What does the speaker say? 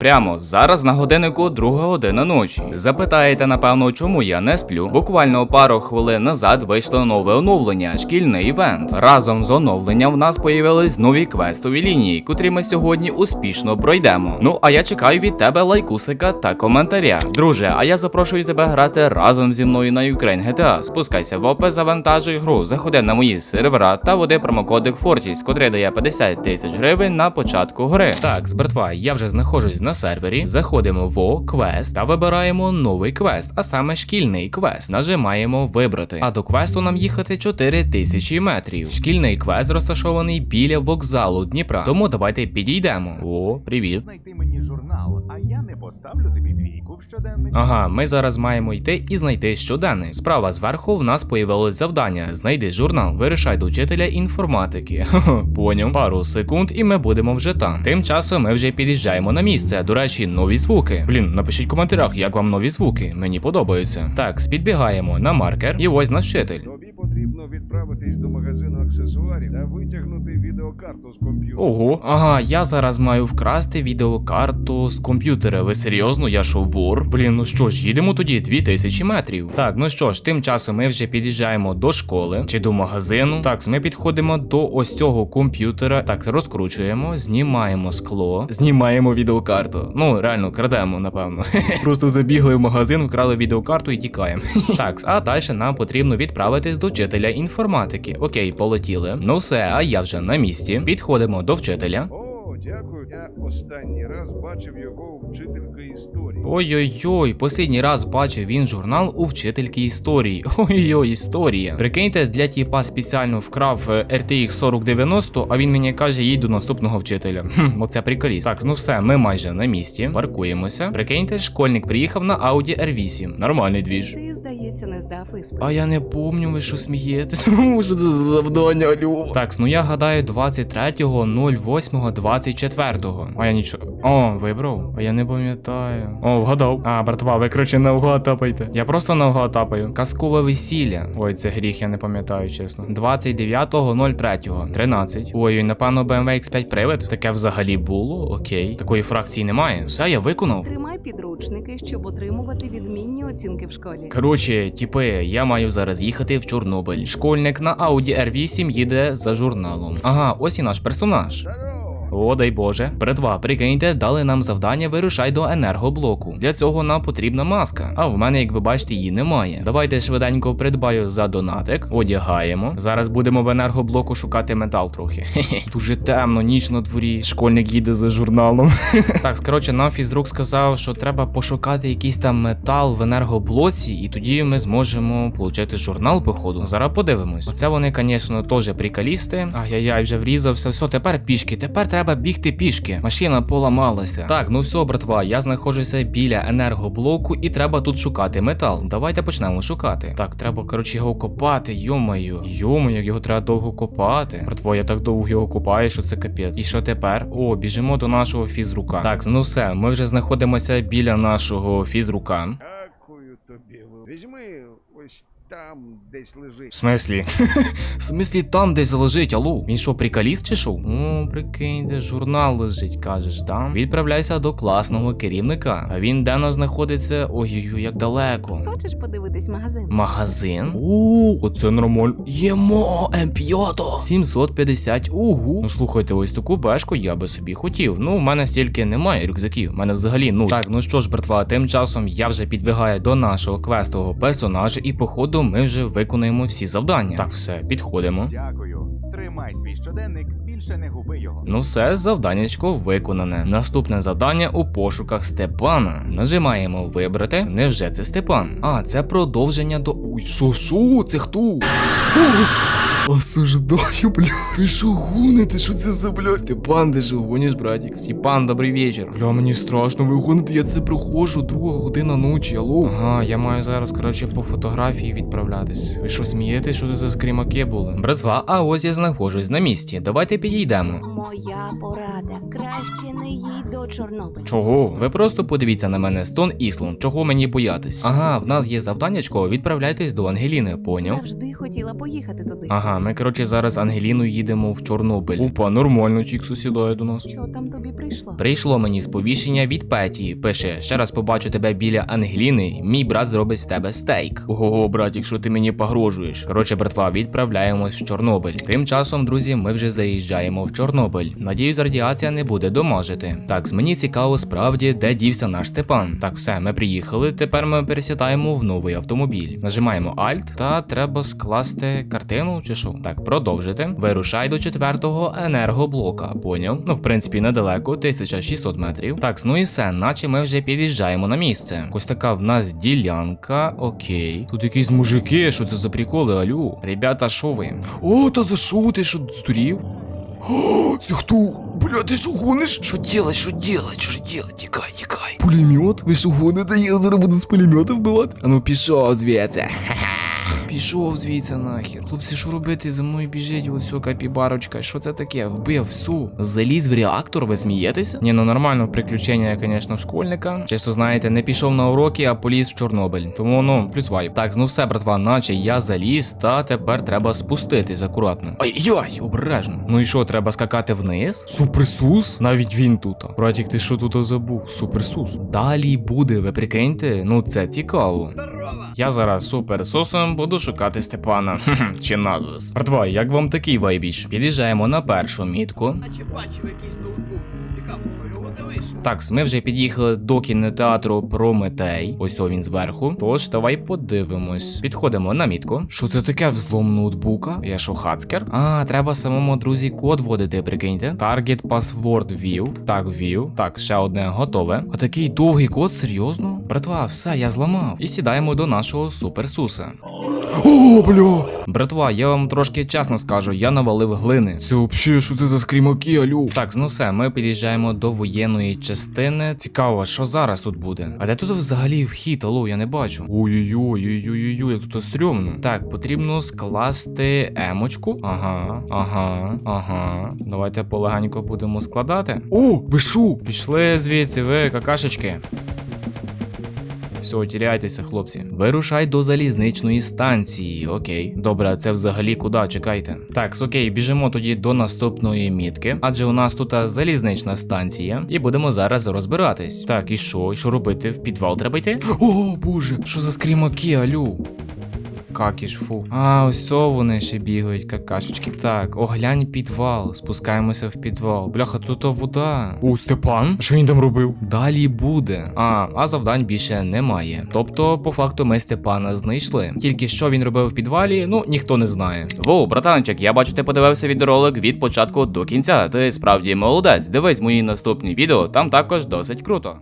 Прямо зараз на годиннику друга година ночі. Запитаєте, напевно, чому я не сплю? Буквально пару хвилин назад вийшло нове оновлення, шкільний івент. Разом з оновленням в нас появились нові квестові лінії, котрі ми сьогодні успішно пройдемо. Ну а я чекаю від тебе лайкусика та коментаря. Друже, а я запрошую тебе грати разом зі мною на Ukraine GTA. Спускайся в опис, завантажуй гру, заходи на мої сервера та води промокодик Fortis, котрий дає 50 тисяч гривень на початку гри. Так, з братва, я вже знаходжусь на сервері. Заходимо в квест та вибираємо новий квест, а саме шкільний квест. Нажимаємо вибрати. А до квесту нам їхати 4000 метрів. Шкільний квест розташований біля вокзалу Дніпра. Тому давайте підійдемо. О, привіт. Знайти мені журнал, а я не поставлю тобі двійку в щоденник. Ага, ми зараз маємо йти і знайти щоденний. Справа зверху в нас появилось завдання: знайди журнал, вирішай до вчителя інформатики. Поняв. Пару секунд, і ми будемо вже там. Тим часом ми вже під'їжджаємо на місце. До речі, нові звуки. Блін, напишіть в коментарях, як вам нові звуки. Мені подобаються. Так, спідбігаємо на маркер, і ось наш вчитель. Тобі потрібно відправитись до магазину аксесуарів та витягнути відеокарту з комп'ютера. Ого, ага, я зараз маю вкрасти відеокарту з комп'ютера. Ви серйозно? Я що, вор? Блін, ну що ж, їдемо тоді 2000 метрів. Так, ну що ж, тим часом ми вже під'їжджаємо до школи чи до магазину. Так, ми підходимо до ось цього комп'ютера. Так, розкручуємо, знімаємо скло, знімаємо відеокарту. Ну, реально, крадемо, напевно. Просто забігли в магазин, вкрали відеокарту і тікаємо. Так, а далі нам потрібно відправитись до вчителя інформатики. Окей, полетіли. Ну все, а я вже на місці. Підходимо до вчителя. О, дякую. Я останній раз бачив його у вчительки історії. Ой-ой-ой, послідній раз бачив він журнал у вчительки історії. Ой-ой, історія. Прикиньте, для тіпа спеціально вкрав е, RTX 4090, а він мені каже, їдь до наступного вчителя. Хм, оце приколіст. Так, ну все, ми майже на місці. Паркуємося. Прикиньте, школьник приїхав на Audi R8. Нормальний двіж. Ти, здається, не здав іспит. А я не помню, ви що смієтесь. Що це за завдання, алло? Так, ну я гадаю 23.08.24. А я нічого. О, вибрав. А я не пам'ятаю. О, вгадав. А, братва, ви короче навгад тапайте. Я просто навгад тапаю. Казкове весілля. Ой, це гріх, я не пам'ятаю, чесно. 29.03. 13. Ой, напевно, BMW X5 привид. Таке взагалі було. Окей. Такої фракції немає. Все, я виконав. Тримай підручники, щоб отримувати відмінні оцінки в школі. Коротше, тіпе, я маю зараз їхати в Чорнобиль. Школьник на Audi R8 їде за журналом. Ага, ось і наш персонаж. О, дай Боже. Братва, прикиньте, дали нам завдання вирушай до енергоблоку. Для цього нам потрібна маска. А в мене, як ви бачите, її немає. Давайте швиденько придбаю за донатик, одягаємо. Зараз будемо в енергоблоку шукати метал трохи. Дуже темно, ніч на дворі. Школьник їде за журналом. так, коротше, нам фізрук сказав, що треба пошукати якийсь там метал в енергоблоці, і тоді ми зможемо отримати журнал, походу. Зараз подивимось. Оце вони, звісно, теж приколісти. Ай-яй-яй, вже врізався. Все, тепер пішки. Тепер треба бігти пішки. Машина поламалася. Так, ну все, братва, я знаходжуся біля енергоблоку і треба тут шукати метал. Давайте почнемо шукати. Так, треба, коротше, його копати. Йомаю. Йомаю, як його треба довго копати. Братво, я так довго його копаю, що це капець. І що тепер? О, біжимо до нашого фізрука. Так, ну все, ми вже знаходимося біля нашого фізрука. Дякую тобі. Візьми ось там десь лежить. В смислі? В смислі там десь лежить, алло? Він що, приколіст чи що? О, прикиньте, журнал лежить, кажеш, да? Відправляйся до класного керівника. А він де нас знаходиться? Ой-ой-ой, як далеко. Хочеш подивитись магазин? Магазин? О, оце нормально. Ємо, М5. 750. Угу. Ну слухайте, ось таку бешку я би собі хотів. Ну, в мене стільки немає рюкзаків. В мене взагалі ну. Так, ну що ж, братва, тим часом я вже підбігаю до нашого квестового персонажа, і походу ми вже виконуємо всі завдання. Так, все, підходимо. Дякую. Тримай свій щоденник, більше не губи його. Ну все, завданнячко виконане. Наступне завдання у пошуках Степана. Нажимаємо вибрати. Невже це Степан? А, це продовження до. Ой, що, що? Це хто? Осуждаю, бля. Ви що гоните? Що це за бля? Степан, ти що гониш, братик? Степан, добрий вечір. Бля, мені страшно, ви гоните, я це проходжу, друга година ночі, алло. Ага, я маю зараз, коротше, по фотографії відправлятись. Ви що смієтесь, що це за скрімаки були? Братва, а ось я знаходжусь на місці. Давайте підійдемо. Моя порада. Краще не їдь до Чорнобиля. Чого? Ви просто подивіться на мене, Стон Іслон. Чого мені боятись? Ага, в нас є завданнячко, відправляйтесь до Ангеліни, поняв? Завжди хотіла поїхати туди. Ага, ми коротше зараз Ангеліну їдемо в Чорнобиль. Опа, нормально, Чіксу сідає до нас. Що там тобі прийшло? Прийшло мені сповіщення від Петі. Пише: ще раз побачу тебе біля Ангеліни. Мій брат зробить з тебе стейк. Ого, братік, що ти мені погрожуєш? Коротше, братва, відправляємось в Чорнобиль. Тим часом, друзі, ми вже заїжджаємо в Чорнобиль. Надіюсь, радіація не буде домажити. Так, мені цікаво справді, де дівся наш Степан. Так, все, ми приїхали. Тепер ми пересідаємо в новий автомобіль. Нажимаємо Alt та треба скласти картину чи що. Так, продовжити. Вирушай до четвертого енергоблока. Поняв? Ну, в принципі, недалеко, 1600 метрів. Так, ну і все, наче ми вже під'їжджаємо на місце. Ось така в нас ділянка. Окей. Тут якісь мужики, що це за приколи, алю? Ребята, що ви? О, та за що ти що здурів? О, кто? Бля, ти що гониш? Що делать, що делать, що делать? Тікай, тікай. Пулемет? Ви що гоните? Я зараз буду з пулемета вбивати? А ну пішов звідси. Пішов звідси нахер. Хлопці, що робити? За мною біжить ось капібарочка. Що це таке? Вбив всю. Заліз в реактор, ви смієтеся? Ні, ну нормально, приключення, звісно, школьника. Чисто знаєте, не пішов на уроки, а поліз в Чорнобиль. Тому ну, плюс вайп. Так, ну все, братва, наче я заліз, та тепер треба спуститись акуратно. Ай-яй, обережно. Ну і що, треба скакати вниз? Суперсус? Навіть він тут. Братік, ти що тут забув? Суперсус. Далі буде, ви прикиньте? Ну це цікаво. Я зараз суперсусом буду шукати Степана. Чи назвис. Братва, як вам такий вайбіч? Під'їжджаємо на першу мітку. Наче бачив якийсь ноутбук. Цікаво, його залишив. Так, ми вже під'їхали до кінотеатру Прометей. Ось о він зверху. Тож, давай подивимось. Підходимо на мітку. Що це таке взлом ноутбука? Я що, хацкер? А, треба самому друзі код вводити, прикиньте. Target password view. Так, view. Так, ще одне готове. А такий довгий код, серйозно? Братва, все, я зламав. І сідаємо до нашого суперсуса. О, бля! Братва, я вам трошки чесно скажу, я навалив глини. Це взагалі, що це за скрімаки, алю? Так, ну все, ми під'їжджаємо до воєнної частини. Цікаво, що зараз тут буде? А де тут взагалі вхід, алло, я не бачу. Ой-ой-ой, ой-ой-ой, як тут стрьомно. Так, потрібно скласти емочку. Ага, ага, ага. Давайте полегенько будемо складати. О, ви шо? Пішли звідси, ви какашечки. Все, тіряйтеся, хлопці. Вирушай до залізничної станції. Окей. Добре, це взагалі куди? Чекайте. Так, окей, біжимо тоді до наступної мітки, адже у нас тут залізнична станція, і будемо зараз розбиратись. Так, і що? І що робити? В підвал треба йти? О, боже, що за скрімаки, алю? Какіш, фу. А, ось о вони ще бігають, какашечки. Так, оглянь підвал. Спускаємося в підвал. Бляха, тут то вода. О, Степан? Що він там робив? Далі буде. А, а завдань більше немає. Тобто, по факту, ми Степана знайшли. Тільки що він робив в підвалі, ну ніхто не знає. Воу, братанчик, я бачу, ти подивився відеоролик від початку до кінця. Ти справді молодець. Дивись мої наступні відео, там також досить круто.